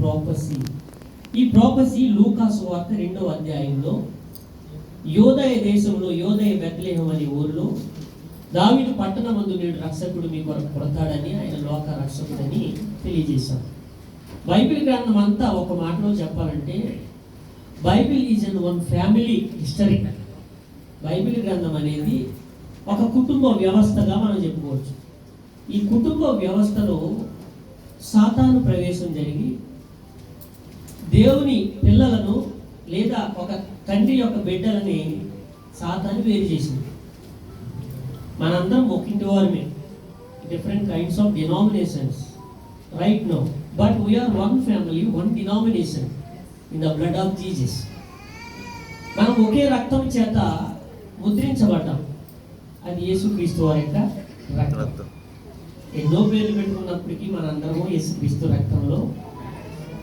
Prophecy ఈ prophecy లూకాసు వార్త రెండవ అధ్యాయంలో యోదయ దేశంలో యోదయ బెత్లేహం అనే ఊరిలో పట్టణ పట్టణమందు నేడు రక్షకుడు మీ కొరకు పుడతాడని ఆయన లోక రక్షకుడని తెలియజేశాం బైబిల్ గ్రంథం అంతా ఒక మాటలో చెప్పాలంటే Bible is an one family history. Bible గ్రంథం అనేది ఒక కుటుంబ వ్యవస్థగా మనం చెప్పుకోవచ్చు. ఈ కుటుంబ వ్యవస్థలో సాతాను ప్రవేశం జరిగి దేవుని పిల్లలను లేదా ఒక తండ్రి యొక్క బిడ్డలని సాతాను వేరు చేసింది. మనందరం ఒకింటి వారమే different kinds of denominations right no but we are one family one denomination in the blood of Jesus మనం ఒకే రక్తం చేత ముద్రించబడ్డాం. అది యేసుక్రీస్తు వారి యొక్క రక్తం. ఎన్నో పేర్లు పెట్టుకున్నప్పటికీ మనందరము యేసుక్రీస్తు రక్తంలో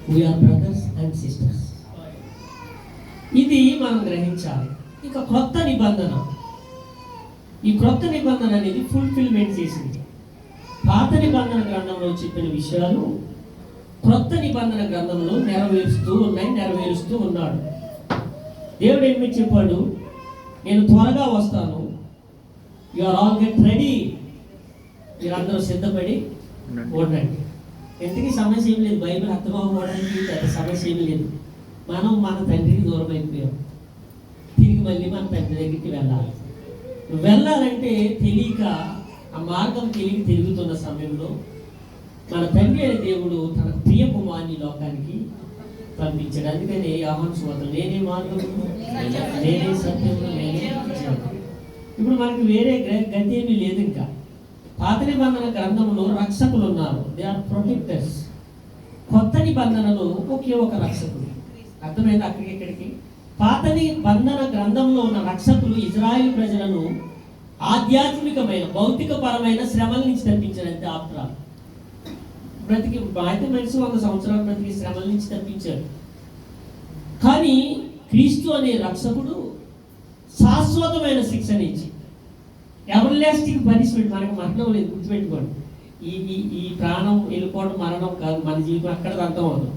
వీఆర్ బ్రదర్స్ అండ్ సిస్టర్స్ ఇది మనం గ్రహించాలి. ఇక క్రొత్త నిబంధన. ఈ క్రొత్త నిబంధన అనేది ఫుల్ఫిల్మెంట్ చేసింది. పాత నిబంధన గ్రంథంలో చెప్పిన విషయాలు క్రొత్త నిబంధన గ్రంథంలో నెరవేరుస్తూ ఉన్నాయి నెరవేరుస్తూ ఉన్నాడు. దేవుడు ఏమి చెప్పాడు? నేను త్వరగా వస్తాను. You are all get ready మీరందరూ సిద్ధపడి ఉండండి. ఎందుకు సమస్య ఏం లేదు. బైబిల్ అర్థం అవ్వడానికి పెద్ద సమస్య ఏం లేదు. మనం మన తండ్రికి దూరం అయిపోయాం. తిరిగి మళ్ళీ మన తండ్రి దగ్గరికి వెళ్ళాలి. వెళ్ళాలంటే తెలియక ఆ మార్గం తెలియక తిరుగుతున్న సమయంలో మన తండ్రి అనే దేవుడు తన ప్రియ కుమార్ని లోకానికి పంపించాడు. అందుకని ఆహ్వాన శోతలు నేనే మార్గం నేనే సత్యము నేనే. ఇప్పుడు మనకి వేరే గతి ఏమీ లేదు ఇంకా. పాత నిబంధన గ్రంథంలో రక్షకులు ఉన్నారు దే ఆర్ ప్రొటెక్టర్స్ కొత్త నిబంధనలో ఒకే ఒక రక్షకుడు. అర్థమైంది అక్కడికి ఇక్కడికి? పాత నిబంధన గ్రంథంలో ఉన్న రక్షకులు ఇజ్రాయిల్ ప్రజలను ఆధ్యాత్మికమైన భౌతికపరమైన శ్రమల నుంచి తప్పించారంటే ఆఫ్టర్ బ్రతికి అయితే మనిషి వంద సంవత్సరాల బ్రతికి శ్రమల నుంచి తప్పించారు. కానీ క్రీస్తు అనే రక్షకుడు శాశ్వతమైన శిక్షణ ఇచ్చి ఎవర్ లాస్టింగ్ పనిష్మెంట్ మనకు మరణం లేదు గుర్తుపెట్టుకోండి. ఈ ఈ ఈ ప్రాణం వెళ్ళిపోవడం మరణం కాదు మన జీవితం అక్కడ అంతం అవుతుంది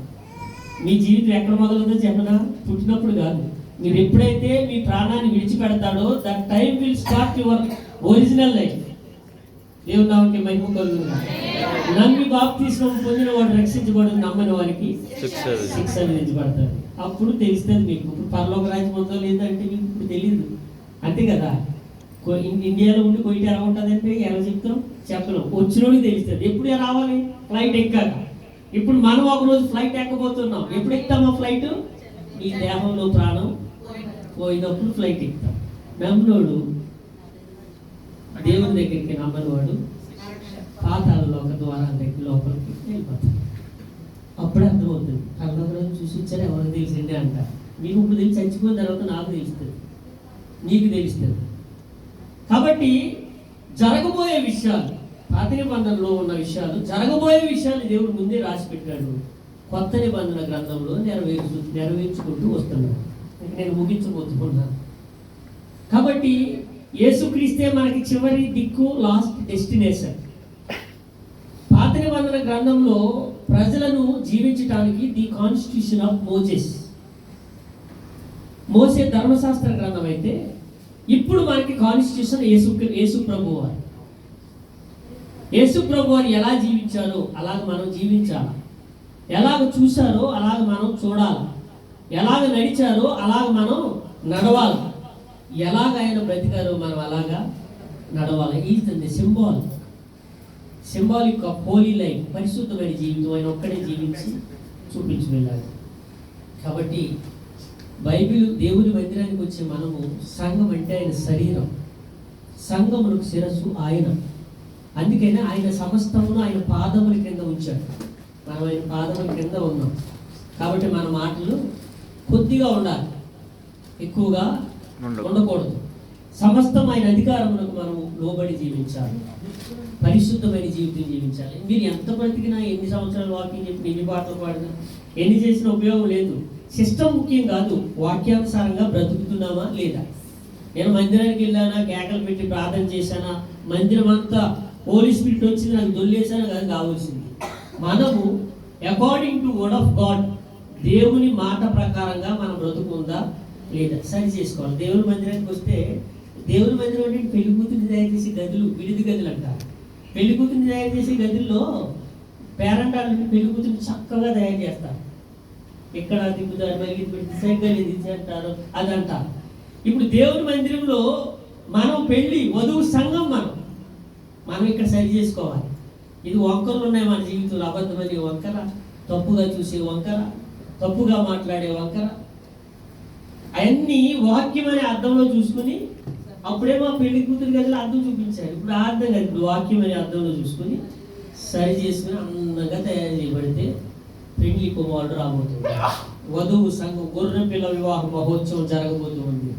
మీ జీవితం ఎక్కడ మొదలవుతుందో చెప్పనా? పుట్టినప్పుడు కాదు. మీరు ఎప్పుడైతే మీ ప్రాణాన్ని విడిచిపెడతాడో that time will start your original life దేవుని నామకి మహిమ కలుగుతుంది నమ్మి బాప్తీస్మం పొందిన వాడు రక్షించబడి నమ్మని వారికి శిక్ష విధించబడతాడు. అప్పుడు తెలుస్తుంది మీకు. ఇప్పుడు పరలోక రాజ్యం ఉందో లేదో అంటే మీకు ఇప్పుడు తెలియదు అంతే కదా? ఇండియాలో ఉండి కొయిట ఎలా ఉంటుందంటే ఎలా చెప్తాం? చెప్పలేం. వచ్చినోడికి తెలుస్తుంది. ఎప్పుడు రావాలి? ఫ్లైట్ ఎక్కాక. ఇప్పుడు మనం ఒక రోజు ఫ్లైట్ ఎక్కబోతున్నాం. ఎప్పుడు ఎక్కుతామా ఫ్లైట్? ఈ దేహంలో ప్రాణం పోయినప్పుడు ఫ్లైట్ ఎక్కుతాం. నమ్మినోడు దేవుని దగ్గరికి నమ్మనివాడు పాతాల లోక ద్వారా దగ్గర లోపలికి వెళ్ళిపోతాడు. అప్పుడే అర్థమవుతుంది. కళ్ళొకరోజు చూసి ఇచ్చారు ఎవరికి తెలిసిందే అంట. మీకు ఇప్పుడు తెలిసి చచ్చిపోయిన తర్వాత నాకు తెలుస్తుంది. నీకు తెలుస్తుంది. కాబట్టి జరగబోయే విషయాలు పాత నిబంధనలో ఉన్న విషయాలు జరగబోయే విషయాలు దేవుడు ముందే రాసి పెట్టాడు కొత్త నిబంధన గ్రంథంలో నెరవేర్చు నెరవేర్చుకుంటూ వస్తున్నాడు. నేను ముగించబోతున్నాను కాబట్టి యేసుక్రీస్తే మనకి చివరి దిక్కు లాస్ట్ డెస్టినేషన్. పాత నిబంధన గ్రంథంలో ప్రజలను జీవించడానికి ది కాన్స్టిట్యూషన్ ఆఫ్ మోజెస్. మోసే ధర్మశాస్త్ర గ్రంథం అయితే ఇప్పుడు మనకి కాన్స్టిట్యూషన్ యేసు యేసు ప్రభు వారు. యేసు ప్రభు వారు ఎలా జీవించారో అలాగ మనం జీవించాలి. ఎలాగ చూశారో అలాగ మనం చూడాలి. ఎలాగ నడిచారో అలాగ మనం నడవాలి. ఎలాగ ఆయన బ్రతికారో మనం అలాగా నడవాలి. Is the symbol. Symbolic of holy life పరిశుద్ధమైన జీవితం ఆయన ఒక్కడే జీవించి చూపించి వెళ్ళాలి కాబట్టి బైబిల్ దేవుని మందిరానికి వచ్చే మనము సంఘం అంటే ఆయన శరీరం. సంఘములకు శిరస్సు ఆయన. అందుకనే ఆయన సమస్తమును ఆయన పాదముల కింద ఉంచాడు. మనం ఆయన పాదముల కింద ఉన్నాం. కాబట్టి మన మాటలు కొద్దిగా ఉండాలి. ఎక్కువగా. ఉండకూడదు. సమస్తం ఆయన అధికారములకు మనము లోబడి జీవించాలి. పరిశుద్ధమైన జీవితం జీవించాలి. మీరు ఎంత బ్రతికినా ఎన్ని సంవత్సరాలు వాకింగ్ చెప్పి ఎన్ని పాటలు పాడినా ఎన్ని చేసినా ఉపయోగం లేదు. సిస్టమ్ ముఖ్యం కాదు వాక్యానుసారంగా బ్రతుకుతున్నామా లేదా? నేను మందిరానికి వెళ్ళానా కేకలు పెట్టి ప్రార్థన చేశానా మందిరం అంతా పోలీస్ స్పిరిట్ వచ్చింది నాకు దొల్లేసానా కాదు కావాల్సింది. మనము according to word of God దేవుని మాట ప్రకారంగా మనం బ్రతుకుందా లేదా? సరి చేసుకోవాలి. దేవుని మందిరానికి వస్తే దేవుని మందిరం అంటే పెళ్ళి కూతురిని తయారు చేసే గదులు విడిది గదులు అంటారు పెళ్ళి కూతురిని తయారు చేసే గదుల్లో పేరెంటాలు పెళ్ళి కూతురిని చక్కగా తయారు చేస్తారు. ఎక్కడ దిగుతారు మళ్ళీ పెట్టి సైకిల్ అంటారు అది అంటారు ఇప్పుడు దేవుని మందిరంలో మనం పెళ్ళి వధువు సంఘం మనం. మనం ఇక్కడ సరి చేసుకోవాలి. ఇది వంకరలు ఉన్నాయి మన జీవితంలో. అబద్ధమని వంకర తప్పుగా చూసే వంకర తప్పుగా మాట్లాడే వంకర. అవన్నీ వాక్యం అనే అర్థంలో చూసుకుని అప్పుడే మా పెళ్ళి కూతురు గదిలో అర్థం చూపించారు. ఇప్పుడు అర్థం కాదు. ఇప్పుడు వాక్యం అనే అర్థంలో చూసుకుని సరి చేసుకుని అందంగా తయారు చేయబడితే పెళ్ళి కుమారుడు రాబోతుంది వధువు సంఘం గొర్రె పిల్ల వివాహ మహోత్సవం జరగబోతుంది.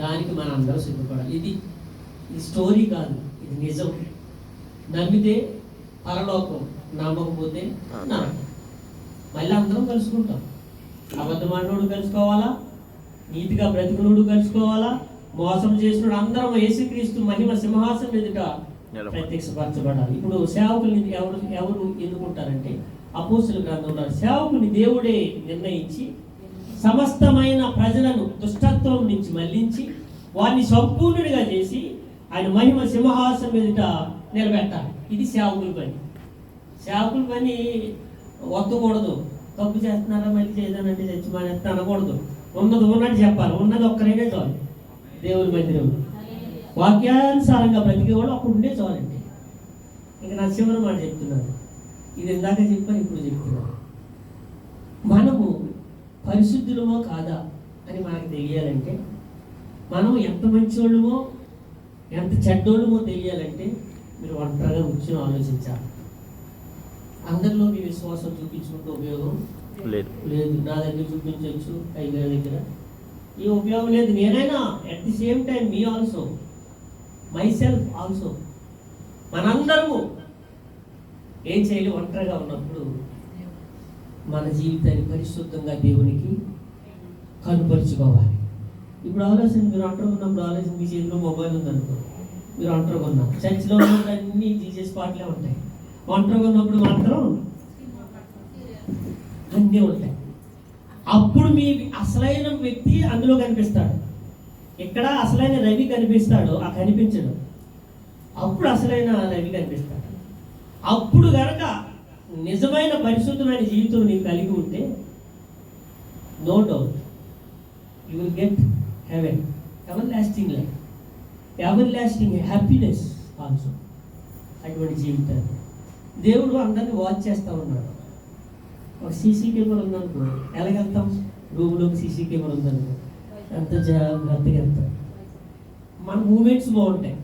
దానికి మనం అందరం సిద్ధపడాలి ఇది ఇది స్టోరీ కాదు ఇది నిజం. నమ్మితే పరలోకం నమ్మకపోతే నరకం. మళ్ళీ అందరం కలుసుకుంటాం. అబద్ధమాడినోడు కలుసుకోవాలా? నీతిగా బ్రతికునుడు కలుసుకోవాలా? మోసం చేసినోడు అందరం యేసుక్రీస్తు మహిమ సింహాసనం ఎదుట ప్రత్యక్షపరచబడాలి. ఇప్పుడు సేవకుల్ని ఎవరు ఎవరు ఎన్నుకుంటారంటే అపోసుల గ్రంథంలో సేవకుని దేవుడే నిర్ణయించి సమస్తమైన ప్రజలను దుష్టత్వం నుంచి మళ్ళించి వారిని సంపూర్ణుడిగా చేసి ఆయన మహిమ సింహాసనం ఎదుట నిలబెట్టాలి. ఇది సేవకుల పని. సేవకుల పని ఒత్తకూడదు. తప్పు చేస్తున్నారా మళ్ళీ చేయదానంటే చచ్చి మానేస్తా అనకూడదు. ఉన్నది ఉన్నట్టు చెప్పాలి. ఉన్నది ఒక్కరైనా చాలు. దేవుని మందిరం. వాక్యానుసారంగా బ్రతికేవాడు అప్పుడు ఉండే చాలండి. ఇంకా నా చివరి మాట చెప్తున్నాను. ఇది ఇందాక చెప్పాను ఇప్పుడు చెప్తున్నాను మనము పరిశుద్ధులమో కాదా అని మనకు తెలియాలంటే మనం ఎంత మంచోళ్ళమో ఎంత చెడ్డోళ్ళమో తెలియాలంటే మీరు ఒంటరిగా కూర్చొని ఆలోచించాలి. అందరిలో మీ విశ్వాసం చూపించుకుంటే ఉపయోగం? లేదు. లేదు. నా దగ్గర చూపించవచ్చు ఐదు దగ్గర. ఈ ఉపయోగం లేదు. నేనైనా at the same time me also myself also మనందరము ఏం చేయాలి? ఒంటరిగా ఉన్నప్పుడు మన జీవితాన్ని పరిశుద్ధంగా దేవునికి కనుపరుచుకోవాలి. ఇప్పుడు ఆలోచన మీరు ఒంటరిగా ఉన్నప్పుడు ఆలోచన మీ చేతిలో మొబైల్ ఉందనుకో మీరు ఒంటరిగా ఉన్నారు చర్చిలో ఉన్నప్పుడు అన్ని జీసస్ పాటలే ఉంటాయి. ఒంటరిగా ఉన్నప్పుడు మాత్రం అన్నీ ఉంటాయి. అప్పుడు మీ అసలైన వ్యక్తి అందులో కనిపిస్తాడు. ఇక్కడ అసలైన రవి కనిపిస్తాడు ఆ కనిపించడు. అప్పుడు అసలైన రవి కనిపిస్తాడు. అప్పుడు గనక నిజమైన పరిశుద్ధమైన జీవితం నీకు కలిగి ఉంటే no doubt you will get heaven everlasting life everlasting happiness also అటువంటి జీవితాన్ని దేవుడు అందరిని వాచ్ చేస్తూ ఉన్నాడు. ఒక సీసీ కెమెరా ఉందనుకో ఎలాగెళ్తాం? రూమ్లోకి సీసీ కెమెరా ఉందనుకో ఎంత జాగ్రత్తగా వెళ్తాం? మన మూమెంట్స్ బాగుంటాయి.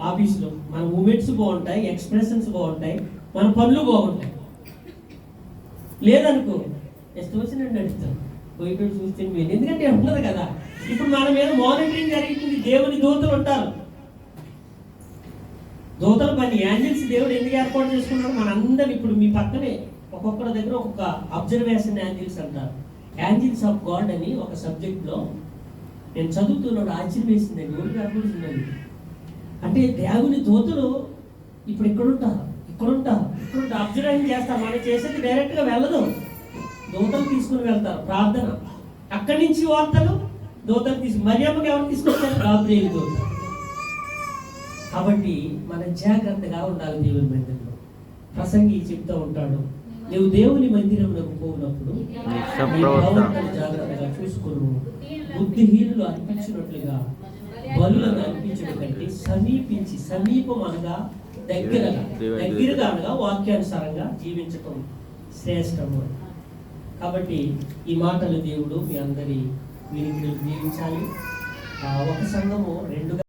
ఆఫీస్లో. మన మూమెంట్స్ బాగుంటాయి ఎక్స్ప్రెషన్స్ బాగుంటాయి మన పనులు బాగుంటాయి. లేదనుకో ఇష్టం వచ్చినట్టు నడుస్తాం. పోయేటోడు చూస్తే మీరు. ఎందుకంటే ఉండదు కదా ఇప్పుడు మన మీద మానిటరింగ్ జరుగుతుంది దేవుని దూతలు ఉంటారు. దూతల పని యాంజిల్స్ దేవుడు ఎందుకు ఏర్పాటు చేసుకున్నాడు మన ఇప్పుడు మీ పక్కనే ఒక్కొక్కరి దగ్గర ఒక్కొక్క అబ్జర్వేషన్ యాంజిల్స్ అంటారు. యాంజిల్స్ ఆఫ్ గాడ్ అని ఒక సబ్జెక్ట్లో నేను చదువుతున్నాడు ఆశ్చర్యం వేసిందండి ఊరికి అర్పించిందండి అంటే దేవుని దూతలు ఇప్పుడు ఇక్కడ ఉంటారు ఇక్కడ అబ్జర్వేషన్ చేస్తారు. మనం చేసేది డైరెక్ట్గా వెళ్ళదు. దూతలు తీసుకుని వెళ్తారు. ప్రార్థన. అక్కడి నుంచి వార్తలు దూతలు తీసుకు మరియమ్మకి ఎవరు తీసుకొచ్చారు గాబ్రియల్ దూత కాబట్టి మనం జాగ్రత్తగా ఉండాలి దేవుని మందిరంలో. ప్రసంగి చెప్తూ ఉంటాడు నువ్వు దేవుని మందిరంలోకి పోయినప్పుడు జాగ్రత్తగా చూసుకును. బుద్ధిహీనులు అనిపించినట్లుగా బలులను అనిపించడం కంటే సమీపించి సమీపం అనగా దగ్గరగా దగ్గరగా అనగా వాక్యానుసారంగా జీవించటం శ్రేష్టము కాబట్టి ఈ మాటలు దేవుడు మీ అందరి వినికిడి దీవించాలి ఆ, ఒక సంఘము రెండుగా